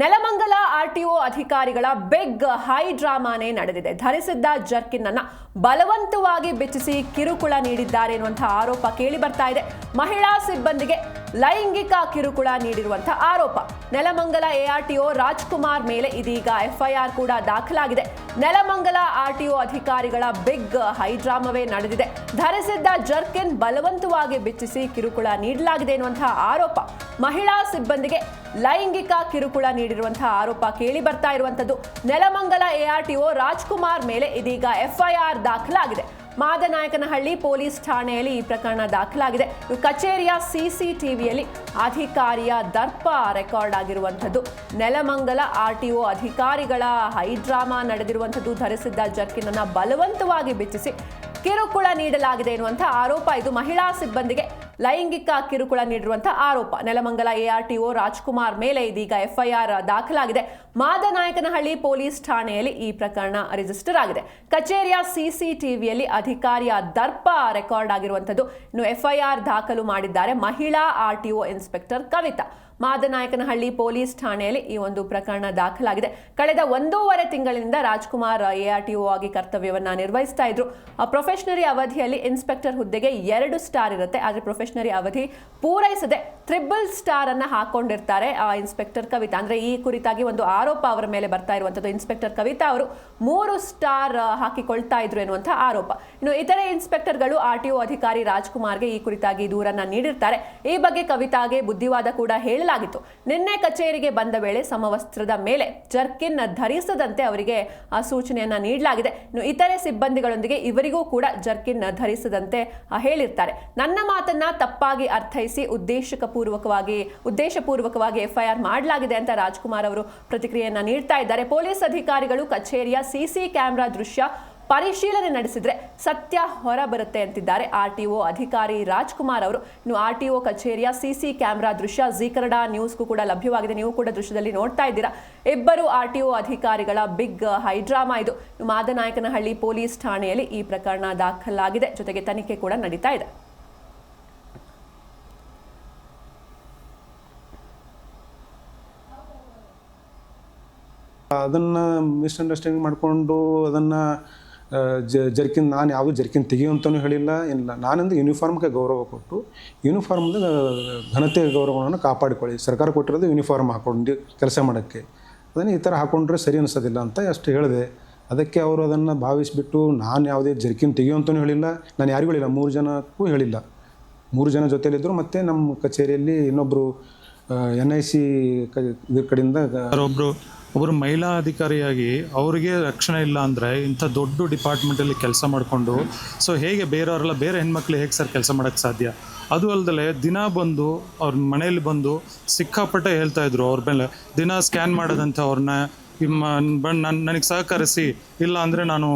Nelamangala RTO ಅಧಿಕಾರಿಗಳ big high ಡ್ರಾಮಾನೇ ನಡೆದಿದೆ. ಧರಿಸಿದ್ದ ಜರ್ಕಿನ್ ಅನ್ನ ಬಲವಂತವಾಗಿ ಬೆಚ್ಚಿಸಿ ಕಿರುಕುಳ ನೀಡಿದ್ದಾರೆ ಎನ್ನುವಂತಹ ಆರೋಪ ಕೇಳಿ ಬರ್ತಾ ಇದೆ. ಮಹಿಳಾ ಸಿಬ್ಬಂದಿಗೆ ಲೈಂಗಿಕ ಕಿರುಕುಳ ನೀಡಿರುವಂತಹ ಆರೋಪ. ನೆಲಮಂಗಲ ಎಆರ್ಟಿಒ ರಾಜ್ಕುಮಾರ್ ಮೇಲೆ ಇದೀಗ ಎಫ್ಐಆರ್ ಕೂಡ ದಾಖಲಾಗಿದೆ. ನೆಲಮಂಗಲ ಆರ್ಟಿಒ ಅಧಿಕಾರಿಗಳ ಬಿಗ್ ಹೈಡ್ರಾಮವೇ ನಡೆದಿದೆ. ಧರಿಸಿದ್ದ ಜರ್ಕಿನ್ ಬಲವಂತವಾಗಿ ಬಿಚ್ಚಿಸಿ ಕಿರುಕುಳ ನೀಡಲಾಗಿದೆ ಎನ್ನುವಂತಹ ಆರೋಪ. ಮಹಿಳಾ ಸಿಬ್ಬಂದಿಗೆ ಲೈಂಗಿಕ ಕಿರುಕುಳ ನೀಡಿರುವಂತಹ ಆರೋಪ ಕೇಳಿ ಬರ್ತಾ ಇರುವಂತದ್ದು ನೆಲಮಂಗಲ ಎಆರ್ಟಿಒ ರಾಜ್ಕುಮಾರ್ ಮೇಲೆ ಇದೀಗ ಎಫ್ಐಆರ್ ದಾಖಲಾಗಿದೆ. ಮಾದನಾಯಕನಹಳ್ಳಿ ಪೊಲೀಸ್ ಠಾಣೆಯಲ್ಲಿ ಈ ಪ್ರಕರಣ ದಾಖಲಾಗಿದೆ. ಕಚೇರಿಯ ಸಿಸಿಟಿವಿಯಲ್ಲಿ ಅಧಿಕಾರಿಯ ದರ್ಪ ರೆಕಾರ್ಡ್ ಆಗಿರುವಂಥದ್ದು. ನೆಲಮಂಗಲ ಆರ್ ಟಿ ಒ ಅಧಿಕಾರಿಗಳ ಹೈಡ್ರಾಮಾ ನಡೆದಿರುವಂಥದ್ದು ಧರಿಸಿದ್ದ ಜರ್ಕಿನನ್ನು ಬಲವಂತವಾಗಿ ಬಿಚ್ಚಿಸಿ ಕಿರುಕುಳ ನೀಡಲಾಗಿದೆ ಎನ್ನುವಂಥ ಆರೋಪ ಇದು ಮಹಿಳಾ ಸಿಬ್ಬಂದಿಗೆ ಲೈಂಗಿಕ ಕಿರುಕುಳ ನೀಡಿರುವಂತಹ ಆರೋಪ. ನೆಲಮಂಗಲ ಎಆರ್ಟಿಒ ರಾಜ್ಕುಮಾರ್ ಮೇಲೆ ಇದೀಗ ಎಫ್ಐಆರ್ ದಾಖಲಾಗಿದೆ. ಮಾದನಾಯಕನಹಳ್ಳಿ ಪೊಲೀಸ್ ಠಾಣೆಯಲ್ಲಿ ಈ ಪ್ರಕರಣ ರಿಜಿಸ್ಟರ್ ಆಗಿದೆ. ಕಚೇರಿಯ ಸಿಸಿಟಿವಿಯಲ್ಲಿ ಅಧಿಕಾರಿಯ ದರ್ಪ ರೆಕಾರ್ಡ್ ಆಗಿರುವಂಥದ್ದು ಇನ್ನು ಎಫ್ಐಆರ್ ದಾಖಲು ಮಾಡಿದ್ದಾರೆ ಮಹಿಳಾ RTO inspector Kavita. Madanayakanahalli police ಠಾಣೆಯಲ್ಲಿ ಈ ಒಂದು ಪ್ರಕರಣ ದಾಖಲಾಗಿದೆ. ಕಳೆದ ಒಂದೂವರೆ ತಿಂಗಳಿನಿಂದ ರಾಜ್ಕುಮಾರ್ ಎಆರ್ಟಿಒ ಆಗಿ ಕರ್ತವ್ಯವನ್ನ ನಿರ್ವಹಿಸ್ತಾ ಇದ್ರು. ಪ್ರೊಫೆಷನರಿ ಅವಧಿಯಲ್ಲಿ ಇನ್ಸ್ಪೆಕ್ಟರ್ ಹುದ್ದೆಗೆ ಎರಡು ಸ್ಟಾರ್ ಇರುತ್ತೆ. ಆದರೆ ಪ್ರೊಫೆಷನರಿ ಅವಧಿ ಪೂರೈಸದೆ ತ್ರಿಬಲ್ ಸ್ಟಾರ್ ಅನ್ನ ಹಾಕೊಂಡಿರ್ತಾರೆ, ಆ ಇನ್ಸ್ಪೆಕ್ಟರ್ ಕವಿತಾ. ಅಂದ್ರೆ ಈ ಕುರಿತಾಗಿ ಒಂದು ಆರೋಪ ಅವರ ಮೇಲೆ ಬರ್ತಾ ಇರುವಂತದ್ದು ಇನ್ಸ್ಪೆಕ್ಟರ್ ಕವಿತಾ ಅವರು ಮೂರು ಸ್ಟಾರ್ ಹಾಕಿಕೊಳ್ತಾ ಇದ್ರು ಎನ್ನುವಂತಹ ಆರೋಪ. ಇನ್ನು ಇತರೆ ಇನ್ಸ್ಪೆಕ್ಟರ್ಗಳು ಆರ್ಟಿಒ ಅಧಿಕಾರಿ ರಾಜ್ಕುಮಾರ್ಗೆ ಈ ಕುರಿತಾಗಿ ದೂರನ್ನ ನೀಡಿರ್ತಾರೆ. ಈ ಬಗ್ಗೆ ಕವಿತಾಗೆ ಬುದ್ಧಿವಾದ ಕೂಡ ಹೇಳಲಾಗಿತ್ತು. ನಿನ್ನೆ ಕಚೇರಿಗೆ ಬಂದ ವೇಳೆ ಸಮವಸ್ತ್ರದ ಮೇಲೆ ಜರ್ಕಿನ್ ಧರಿಸದಂತೆ ಅವರಿಗೆ, ಆ, ಸೂಚನೆಯನ್ನ ನೀಡಲಾಗಿದೆ. ಇನ್ನು ಇತರೆ ಸಿಬ್ಬಂದಿಗಳೊಂದಿಗೆ ಇವರಿಗೂ ಕೂಡ ಜರ್ಕಿನ್ ಧರಿಸದಂತೆ ಹೇಳಿರ್ತಾರೆ. ನನ್ನ ಮಾತನ್ನ ತಪ್ಪಾಗಿ ಅರ್ಥೈಸಿ ಉದ್ದೇಶಪೂರ್ವಕವಾಗಿ ಉದ್ದೇಶಪೂರ್ವಕವಾಗಿ ಎಫ್ಐಆರ್ ಮಾಡಲಾಗಿದೆ ಅಂತ ರಾಜ್ಕುಮಾರ್ ಅವರು ಪ್ರತಿಕ್ರಿಯೆಯನ್ನ ನೀಡ್ತಾ ಇದ್ದಾರೆ. ಪೊಲೀಸ್ ಅಧಿಕಾರಿಗಳು ಕಚೇರಿಯ ಸಿಸಿ ಕ್ಯಾಮೆರಾ ದೃಶ್ಯ ಪರಿಶೀಲನೆ ನಡೆಸಿದ್ರೆ ಸತ್ಯ ಹೊರ ಬರುತ್ತೆ ಅಂತಿದ್ದಾರೆ. ಒ ಅಧಿಕಾರಿ ರಾಜ್ಕುಮಾರ್ ಅವರು. ಇನ್ನು ಒ ಕಚೇರಿಯ ಸಿಸಿ ಕ್ಯಾಮೆರಾ ದೃಶ್ಯ ಜಿ ಕನ್ನಡ ನ್ಯೂಸ್ಗೂ ಕೂಡ ಲಭ್ಯವಾಗಿದೆ. ನೀವು ಕೂಡ ದೃಶ್ಯದಲ್ಲಿ ನೋಡ್ತಾ ಇದ್ದೀರಾ. ಇಬ್ಬರು ಆರ್ ಟಿ ಒ ಅಧಿಕಾರಿಗಳ ಬಿಗ್ ಹೈಡ್ರಾಮಾ ಇದು. ಮಾದನಾಯಕನಹಳ್ಳಿ ಪೊಲೀಸ್ ಠಾಣೆಯಲ್ಲಿ ಈ ಪ್ರಕರಣ ದಾಖಲಾಗಿದೆ. ಜೊತೆಗೆ ತನಿಖೆ ಕೂಡ ನಡೀತಾ ಇದೆ. ಅದನ್ನು ಮಿಸ್ಅಂಡರ್ಸ್ಟ್ಯಾಂಡಿಂಗ್ ಮಾಡಿಕೊಂಡು ಅದನ್ನು ಜರ್ಕಿನ್, ನಾನು ಯಾವುದು ಜರ್ಕಿನ್ ತೆಗಿಯುವಂತನೂ ಹೇಳಿಲ್ಲ, ಇಲ್ಲ. ನಾನಂದು ಯೂನಿಫಾರ್ಮ್ಗೆ ಗೌರವ ಕೊಟ್ಟು ಯೂನಿಫಾರ್ಮ್ದ ಘನತೆ ಗೌರವವನ್ನು ಕಾಪಾಡಿಕೊಳ್ಳಿ. ಸರ್ಕಾರ ಕೊಟ್ಟಿರೋದು ಯೂನಿಫಾರ್ಮ್ ಹಾಕೊಂಡು ಕೆಲಸ ಮಾಡೋಕ್ಕೆ. ಅದನ್ನು ಈ ಥರ ಹಾಕೊಂಡ್ರೆ ಸರಿ ಅನಿಸೋದಿಲ್ಲ ಅಂತ ಅಷ್ಟು ಹೇಳಿದೆ. ಅದಕ್ಕೆ ಅವರು ಅದನ್ನು ಭಾವಿಸಿಬಿಟ್ಟು, ನಾನು ಯಾವುದೇ ಜರ್ಕಿನ್ ತೆಗಿಯುವಂತನೂ ಹೇಳಿಲ್ಲ. ನಾನು ಯಾರಿಗೂ ಹೇಳಿಲ್ಲ. ಮೂರು ಜನಕ್ಕೂ ಹೇಳಿಲ್ಲ. ಮೂರು ಜನ ಜೊತೆಯಲ್ಲಿದ್ದರು ಮತ್ತು ನಮ್ಮ ಕಚೇರಿಯಲ್ಲಿ ಇನ್ನೊಬ್ಬರು ಎನ್ ಐ ಸಿ ಇದ್ರ ಕಡೆಯಿಂದ ಒಬ್ಬರು ಒಬ್ಬರು ಮಹಿಳಾ ಅಧಿಕಾರಿಯಾಗಿ ಅವರಿಗೆ ರಕ್ಷಣೆ ಇಲ್ಲ ಅಂದರೆ ಇಂಥ ದೊಡ್ಡ ಡಿಪಾರ್ಟ್ಮೆಂಟಲ್ಲಿ ಕೆಲಸ ಮಾಡಿಕೊಂಡು ಸೊ ಹೇಗೆ ಬೇರೆಯವರೆಲ್ಲ, ಬೇರೆ ಹೆಣ್ಮಕ್ಳು ಹೇಗೆ ಸರ್ ಕೆಲಸ ಮಾಡೋಕ್ಕೆ ಸಾಧ್ಯ? ಅದು ಅಲ್ಲದೆ ದಿನ ಬಂದು ಅವ್ರ ಮನೇಲಿ ಬಂದು ಸಿಕ್ಕಾಪಟ್ಟೆ ಹೇಳ್ತಾ ಇದ್ರು ಅವ್ರ ಮೇಲೆ. ದಿನ ಸ್ಕ್ಯಾನ್ ಮಾಡೋದಂತೆ ಅವ್ರನ್ನ ನನ್ನ ನನಗೆ ಸಹಕರಿಸಿ, ಇಲ್ಲ ಅಂದರೆ ನಾನು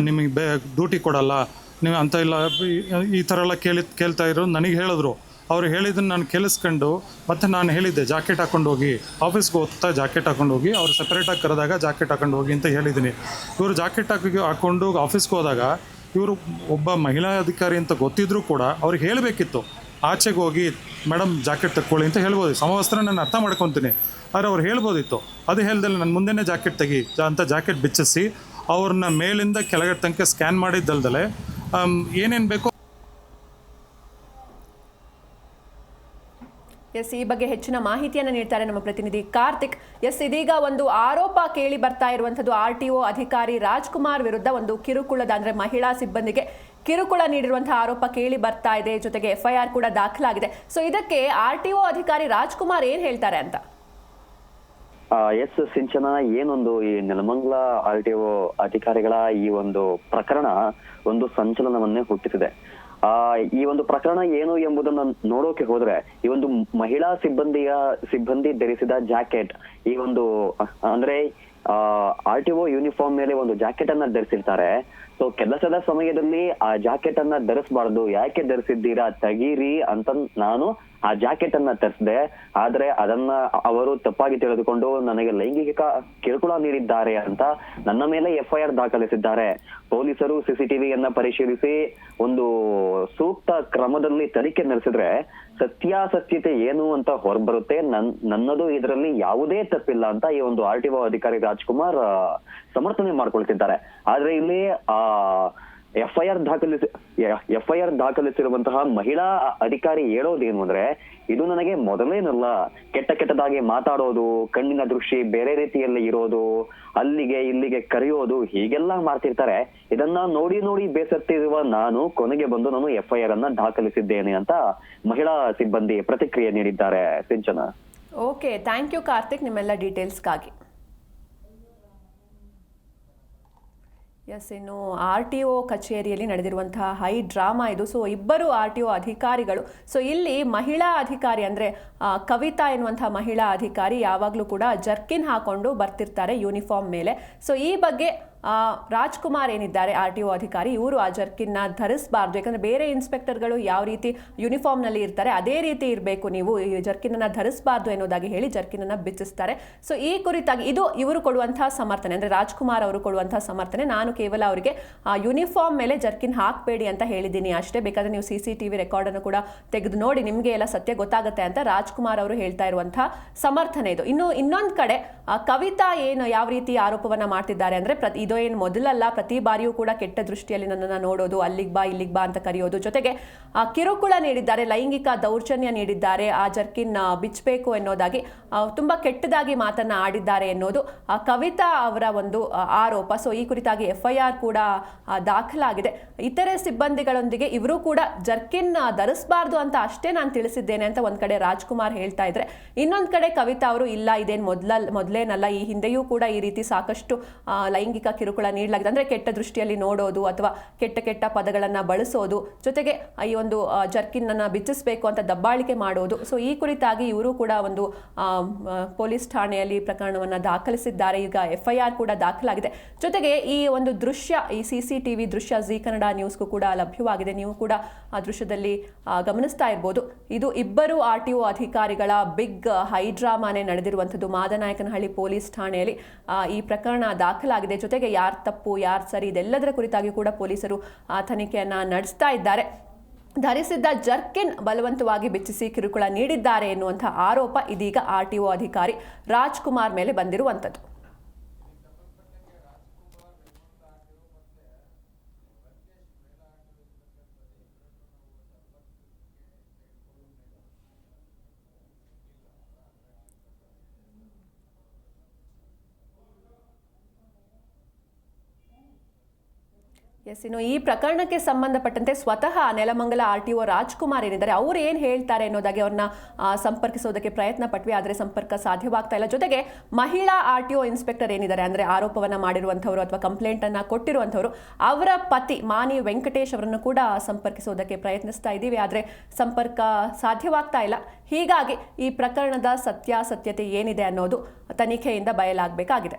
ನಿಮಗೆ ಬೇ, ಡ್ಯೂಟಿ ಕೊಡಲ್ಲ, ನೀವು ಅಂತ ಇಲ್ಲ, ಈ- ಈ ಥರ ಎಲ್ಲ ಕೇಳಿ, ಕೇಳ್ತಾ ಇರೋದು ನನಗೆ ಹೇಳಿದ್ರು. ಅವ್ರು ಹೇಳಿದ್ದನ್ನು ನಾನು ಕೇಳಿಸ್ಕೊಂಡು, ಮತ್ತೆ ನಾನು ಹೇಳಿದ್ದೆ, ಜಾಕೆಟ್ ಹಾಕೊಂಡು ಹೋಗಿ ಆಫೀಸ್ಗೆ ಹೋಗ್ತಾ ಜಾಕೆಟ್ ಹಾಕೊಂಡು ಹೋಗಿ, ಅವ್ರು ಸಪ್ರೇಟಾಗಿ ಕರೆದಾಗ ಜಾಕೆಟ್ ಹಾಕೊಂಡು ಹೋಗಿ ಅಂತ ಹೇಳಿದ್ದೀನಿ ಇವರು ಜಾಕೆಟ್ ಹಾಕಿ ಹಾಕ್ಕೊಂಡು ಆಫೀಸ್ಗೆ ಹೋದಾಗ, ಇವರು ಒಬ್ಬ ಮಹಿಳಾ ಅಧಿಕಾರಿ ಅಂತ ಗೊತ್ತಿದ್ರೂ ಕೂಡ ಅವ್ರಿಗೆ ಹೇಳಬೇಕಿತ್ತು, ಆಚೆಗೆ ಹೋಗಿ ಮೇಡಮ್ ಜಾಕೆಟ್ ತಕ್ಕೊಳ್ಳಿ ಅಂತ ಹೇಳ್ಬೋದು, ಸಮವಸ್ತ್ರ ನಾನು ಅರ್ಥ ಮಾಡ್ಕೊತೀನಿ. ಆದರೆ ಅವ್ರು ಹೇಳ್ಬೋದಿತ್ತು, ಅದು ಹೇಳ್ದಲ್ಲ ನನ್ನ ಮುಂದೆನೇ ಜಾಕೆಟ್ ತೆಗಿ ಅಂತ ಜಾಕೆಟ್ ಬಿಚ್ಚಿಸಿ, ಅವ್ರನ್ನ ಮೇಲಿಂದ ಕೆಳಗಡೆ ತನಕ ಸ್ಕ್ಯಾನ್ ಮಾಡಿದ್ದಲ್ದಲೆ ಏನೇನು ಬೇಕೋ ಎಸ್, ಈ ಬಗ್ಗೆ ಹೆಚ್ಚಿನ ಮಾಹಿತಿಯನ್ನು ನೀಡ್ತಾರೆ ನಮ್ಮ ಪ್ರತಿನಿಧಿ ಕಾರ್ತಿಕ್. ಎಸ್, ಇದೀಗ ಒಂದು ಆರೋಪ ಕೇಳಿ ಬರ್ತಾ ಇರುವಂಥದ್ದು ಆರ್ ಟಿ ಒ ಅಧಿಕಾರಿ ರಾಜ್ಕುಮಾರ್ ವಿರುದ್ಧ ಒಂದು ಕಿರುಕುಳದ, ಅಂದ್ರೆ ಮಹಿಳಾ ಸಿಬ್ಬಂದಿಗೆ ಕಿರುಕುಳ ನೀಡಿರುವಂತಹ ಆರೋಪ ಕೇಳಿ ಬರ್ತಾ ಇದೆ. ಜೊತೆಗೆ ಎಫ್ಐಆರ್ ಕೂಡ ದಾಖಲಾಗಿದೆ. ಸೊ, ಇದಕ್ಕೆ ಆರ್ ಟಿ ಒ ಅಧಿಕಾರಿ ರಾಜ್ಕುಮಾರ್ ಏನ್ ಹೇಳ್ತಾರೆ ಅಂತ? ಎಸ್, ಸಿಂಚನ, ಏನೊಂದು ಈ ನೆಲಮಂಗ್ಲ ಆರ್ ಟಿ ಒ ಅಧಿಕಾರಿಗಳ ಈ ಒಂದು ಪ್ರಕರಣ ಒಂದು ಸಂಚಲನವನ್ನೇ ಹುಟ್ಟಿಸಿದೆ. ಆ, ಈ ಒಂದು ಪ್ರಕರಣ ಏನು ಎಂಬುದನ್ನ ನೋಡೋಕೆ ಹೋದ್ರೆ, ಈ ಒಂದು ಮಹಿಳಾ ಸಿಬ್ಬಂದಿಯ ಸಿಬ್ಬಂದಿ ಧರಿಸಿದ ಜಾಕೆಟ್, ಈ ಒಂದು, ಅಂದ್ರೆ ಆರ್ ಟಿ ಒ ಯೂನಿಫಾರ್ಮ್ ಮೇಲೆ ಒಂದು ಜಾಕೆಟ್ ಅನ್ನ ಧರಿಸಿರ್ತಾರೆ. ಸೊ ಕೆಲಸದ ಸಮಯದಲ್ಲಿ ಆ ಜಾಕೆಟ್ ಅನ್ನ ಧರಿಸಬಾರ್ದು, ಯಾಕೆ ಧರಿಸಿದ್ದೀರಾ, ತೆಗೀರಿ ಅಂತ ನಾನು ಆ ಜಾಕೆಟ್ ಅನ್ನ ತರಿಸಿದೆ, ಆದ್ರೆ ಅದನ್ನ ಅವರು ತಪ್ಪಾಗಿ ತಿಳಿದುಕೊಂಡು ನನಗೆ ಲೈಂಗಿಕ ಕಿರುಕುಳ ನೀಡಿದ್ದಾರೆ ಅಂತ ನನ್ನ ಮೇಲೆ ಎಫ್ಐಆರ್ ದಾಖಲಿಸಿದ್ದಾರೆ. ಪೊಲೀಸರು ಸಿಸಿಟಿವಿಯನ್ನ ಪರಿಶೀಲಿಸಿ ಒಂದು ಸೂಕ್ತ ಕ್ರಮದಲ್ಲಿ ತನಿಖೆ ನಡೆಸಿದ್ರೆ ಸತ್ಯಾಸತ್ಯತೆ ಏನು ಅಂತ ಹೊರಬರುತ್ತೆ. ನನ್, ನನ್ನದು ಇದರಲ್ಲಿ ಯಾವುದೇ ತಪ್ಪಿಲ್ಲ ಅಂತ ಈ ಒಂದು ಆರ್ ಟಿ ಒ ಅಧಿಕಾರಿ ರಾಜ್ಕುಮಾರ್ ಸಮರ್ಥನೆ ಮಾಡ್ಕೊಳ್ತಿದ್ದಾರೆ. ಆದ್ರೆ ಇಲ್ಲಿ, ಆ ಎಫ್ಐಆರ್ ದಾಖಲಿಸಿ ಎಫ್ಐಆರ್ ದಾಖಲಿಸಿರುವಂತಹ ಮಹಿಳಾ ಅಧಿಕಾರಿ ಹೇಳೋದೇನು ಅಂದ್ರೆ, ಇದು ನನಗೆ ಮೊದಲೇನಲ್ಲ. ಕೆಟ್ಟ ಕೆಟ್ಟದಾಗಿ ಮಾತಾಡೋದು, ಕಣ್ಣಿನ ದೃಷ್ಟಿ ಬೇರೆ ರೀತಿಯಲ್ಲಿ ಇರೋದು, ಅಲ್ಲಿಗೆ ಇಲ್ಲಿಗೆ ಕರೆಯೋದು, ಹೀಗೆಲ್ಲ ಮಾಡ್ತಿರ್ತಾರೆ. ಇದನ್ನ ನೋಡಿ ನೋಡಿ ಬೇಸತ್ತಿರುವ ನಾನು ಕೊನೆಗೆ ಬಂದು ನಾನು ಎಫ್ಐಆರ್ ಅನ್ನ ದಾಖಲಿಸಿದ್ದೇನೆ ಅಂತ ಮಹಿಳಾ ಸಿಬ್ಬಂದಿ ಪ್ರತಿಕ್ರಿಯೆ ನೀಡಿದ್ದಾರೆ. Sinchana. Okay, thank you Karthik, ನಿಮ್ಮೆಲ್ಲ ಡೀಟೇಲ್ಸ್ಗಾಗಿ. ಎಸ್, ಇನ್ನು ಆರ್ ಟಿ ಒ ಕಚೇರಿಯಲ್ಲಿ ನಡೆದಿರುವಂತಹ ಹೈ ಡ್ರಾಮಾ ಇದು. ಸೊ ಇಬ್ಬರು ಆರ್ ಟಿ ಒ ಅಧಿಕಾರಿಗಳು. ಸೊ ಇಲ್ಲಿ ಮಹಿಳಾ ಅಧಿಕಾರಿ ಅಂದರೆ ಕವಿತಾ ಎನ್ನುವಂಥ ಮಹಿಳಾ ಅಧಿಕಾರಿ ಯಾವಾಗಲೂ ಕೂಡ ಜರ್ಕಿನ್ ಹಾಕೊಂಡು ಬರ್ತಿರ್ತಾರೆ ಯೂನಿಫಾರ್ಮ್ ಮೇಲೆ. ಸೊ ಈ ಬಗ್ಗೆ ರಾಜ್ಕುಮಾರ್ ಏನಿದ್ದಾರೆ, ಆರ್ ಟಿ ಒ ಅಧಿಕಾರಿ, ಇವರು ಆ ಜರ್ಕಿನ್ನ ಧರಿಸಬಾರ್ದು. ಯಾಕಂದರೆ ಬೇರೆ ಇನ್ಸ್ಪೆಕ್ಟರ್ಗಳು ಯಾವ ರೀತಿ ಯೂನಿಫಾರ್ಮ್ನಲ್ಲಿ ಇರ್ತಾರೆ, ಅದೇ ರೀತಿ ಇರಬೇಕು ನೀವು. ಈ ಜರ್ಕಿನನ್ನು ಧರಿಸಬಾರ್ದು ಎನ್ನುವುದಾಗಿ ಹೇಳಿ ಜರ್ಕಿನನ್ನು ಬಿಚ್ಚಿಸ್ತಾರೆ. ಸೊ ಈ ಕುರಿತಾಗಿ ಇದು ಇವರು ಕೊಡುವಂತಹ ಸಮರ್ಥನೆ. ಅಂದರೆ ರಾಜ್ಕುಮಾರ್ ಅವರು ಕೊಡುವಂತಹ ಸಮರ್ಥನೆ. ನಾನು ಕೇವಲ ಅವರಿಗೆ, ಆ, ಯೂನಿಫಾರ್ಮ್ ಮೇಲೆ ಜರ್ಕಿನ್ ಹಾಕಬೇಡಿ ಅಂತ ಹೇಳಿದ್ದೀನಿ ಅಷ್ಟೇ. ಬೇಕಾದರೆ ನೀವು ಸಿ ಸಿ ಟಿ ವಿ ರೆಕಾರ್ಡನ್ನು ಕೂಡ ತೆಗೆದು ನೋಡಿ. ನಿಮಗೆ ಎಲ್ಲ ಸತ್ಯ ಗೊತ್ತಾಗುತ್ತೆ ಅಂತ ರಾಜ್ಕುಮಾರ್ ಅವರು ಹೇಳ್ತಾ ಇರುವಂತಹ ಸಮರ್ಥನೆ ಇದು. ಇನ್ನು ಇನ್ನೊಂದು ಕಡೆ ಕವಿತಾ ಏನು ಯಾವ ರೀತಿ ಆರೋಪವನ್ನ ಮಾಡ್ತಿದ್ದಾರೆ ಅಂದ್ರೆ ಪ್ರತಿ ಇದು ಏನು ಮೊದಲಲ್ಲ, ಪ್ರತಿ ಬಾರಿಯೂ ಕೂಡ ಕೆಟ್ಟ ದೃಷ್ಟಿಯಲ್ಲಿ ನನ್ನನ್ನು ನೋಡೋದು, ಅಲ್ಲಿಗೆ ಬಾ, ಇಲ್ಲಿಗೆ ಬಾ ಅಂತ ಕರೆಯೋದು. ಜೊತೆಗೆ ಕಿರುಕುಳ ನೀಡಿದ್ದಾರೆ, ಲೈಂಗಿಕ ದೌರ್ಜನ್ಯ ನೀಡಿದ್ದಾರೆ, ಆ ಜರ್ಕಿನ್ ಬಿಚ್ಚಬೇಕು ಎನ್ನೋದಾಗಿ ತುಂಬಾ ಕೆಟ್ಟದಾಗಿ ಮಾತನ್ನ ಆಡಿದ್ದಾರೆ ಎನ್ನೋದು ಕವಿತಾ ಅವರ ಒಂದು ಆರೋಪ. ಸೊ ಈ ಕುರಿತಾಗಿ ಎಫ್ ಐ ಕೂಡ ದಾಖಲಾಗಿದೆ. ಇತರೆ ಸಿಬ್ಬಂದಿಗಳೊಂದಿಗೆ ಇವರು ಕೂಡ ಜರ್ಕಿನ್ ಧರಿಸಬಾರ್ದು ಅಂತ ಅಷ್ಟೇ ನಾನು ತಿಳಿಸಿದ್ದೇನೆ ಅಂತ ಒಂದ್ ಕಡೆ ರಾಜ್ಕುಮಾರ್ ಹೇಳ್ತಾ ಇದ್ರೆ, ಇನ್ನೊಂದು ಕಡೆ ಕವಿತಾ ಅವರು, ಇಲ್ಲ, ಇದೇನು ಮೊದಲ, ಮೊದಲೇನಲ್ಲ, ಈ ಹಿಂದೆಯೂ ಕೂಡ ಈ ರೀತಿ ಸಾಕಷ್ಟು ಲೈಂಗಿಕ ಕಿರುಕುಳ ನೀಡಲಾಗಿದೆ. ಅಂದ್ರೆ ಕೆಟ್ಟ ದೃಷ್ಟಿಯಲ್ಲಿ ನೋಡೋದು ಅಥವಾ ಕೆಟ್ಟ ಕೆಟ್ಟ ಪದಗಳನ್ನು ಬಳಸೋದು, ಜೊತೆಗೆ ಈ ಒಂದು ಜರ್ಕಿನ್ ಅನ್ನ ಬಿಚ್ಚಿಸಬೇಕು ಅಂತ ದಬ್ಬಾಳಿಕೆ ಮಾಡೋದು. ಸೊ, ಈ ಕುರಿತಾಗಿ ಇವರು ಕೂಡ ಒಂದು ಪೊಲೀಸ್ ಠಾಣೆಯಲ್ಲಿ ಪ್ರಕರಣವನ್ನು ದಾಖಲಿಸಿದ್ದಾರೆ. ಈಗ ಎಫ್ ಐ ಆರ್ ಕೂಡ ದಾಖಲಾಗಿದೆ. ಜೊತೆಗೆ ಈ ಒಂದು ದೃಶ್ಯ, ಈ ಸಿ ಸಿ ಟಿ ವಿ ದೃಶ್ಯ ಜಿ ಕನ್ನಡ ನ್ಯೂಸ್ಗೂ ಕೂಡ ಲಭ್ಯವಾಗಿದೆ. ನೀವು ಕೂಡ ಆ ದೃಶ್ಯದಲ್ಲಿ ಗಮನಿಸ್ತಾ ಇರ್ಬೋದು. ಇದು ಇಬ್ಬರು ಆರ್ ಟಿ ಒ ಅಧಿಕಾರಿಗಳ ಬಿಗ್ ಹೈಡ್ರಾಮಾನೇ ನಡೆದಿರುವಂಥದ್ದು. ಮಾದನಾಯಕನಹಳ್ಳಿ ಪೊಲೀಸ್ ಠಾಣೆಯಲ್ಲಿ ಈ ಪ್ರಕರಣ ದಾಖಲಾಗಿದೆ. ಜೊತೆಗೆ ಯಾರು ತಪ್ಪು, ಯಾರು ಸರಿ, ಇದೆಲ್ಲದರ ಕುರಿತಾಗಿ ಕೂಡ ಪೊಲೀಸರು ತನಿಖೆಯನ್ನು ನಡೆಸ್ತಾ ಇದ್ದಾರೆ. ಧರಿಸಿದ್ದ ಜರ್ಕಿನ್ ಬಲವಂತವಾಗಿ ಬಿಚ್ಚಿಸಿ ಕಿರುಕುಳ ನೀಡಿದ್ದಾರೆ ಎನ್ನುವಂಥ ಆರೋಪ ಇದೀಗ ಆರ್ ಟಿ ಅಧಿಕಾರಿ ರಾಜ್ಕುಮಾರ್ ಮೇಲೆ ಬಂದಿರುವಂಥದ್ದು. ಎಸ್, ಇನ್ನು ಈ ಪ್ರಕರಣಕ್ಕೆ ಸಂಬಂಧಪಟ್ಟಂತೆ ಸ್ವತಃ Nelamangala R T O Rajkumar ಏನಿದ್ದಾರೆ ಅವರು ಏನು ಹೇಳ್ತಾರೆ ಅನ್ನೋದಾಗಿ ಅವ್ರನ್ನ ಸಂಪರ್ಕಿಸೋದಕ್ಕೆ ಪ್ರಯತ್ನ ಪಟ್ವಿ, ಆದರೆ ಸಂಪರ್ಕ ಸಾಧ್ಯವಾಗ್ತಾ ಇಲ್ಲ. ಜೊತೆಗೆ ಮಹಿಳಾ ಆರ್ ಟಿ ಒ ಇನ್ಸ್ಪೆಕ್ಟರ್ ಏನಿದ್ದಾರೆ ಅಂದರೆ ಆರೋಪವನ್ನು ಮಾಡಿರುವಂಥವರು ಅಥವಾ ಕಂಪ್ಲೇಂಟನ್ನು ಕೊಟ್ಟಿರುವಂಥವರು, ಅವರ ಪತಿ ಮಾನಿ ವೆಂಕಟೇಶ್ ಅವರನ್ನು ಕೂಡ ಸಂಪರ್ಕಿಸೋದಕ್ಕೆ ಪ್ರಯತ್ನಿಸ್ತಾ ಇದ್ದೀವಿ. ಆದರೆ ಸಂಪರ್ಕ ಸಾಧ್ಯವಾಗ್ತಾ ಇಲ್ಲ. ಹೀಗಾಗಿ ಈ ಪ್ರಕರಣದ ಸತ್ಯಾಸತ್ಯತೆ ಏನಿದೆ ಅನ್ನೋದು ತನಿಖೆಯಿಂದ ಬಯಲಾಗಬೇಕಾಗಿದೆ.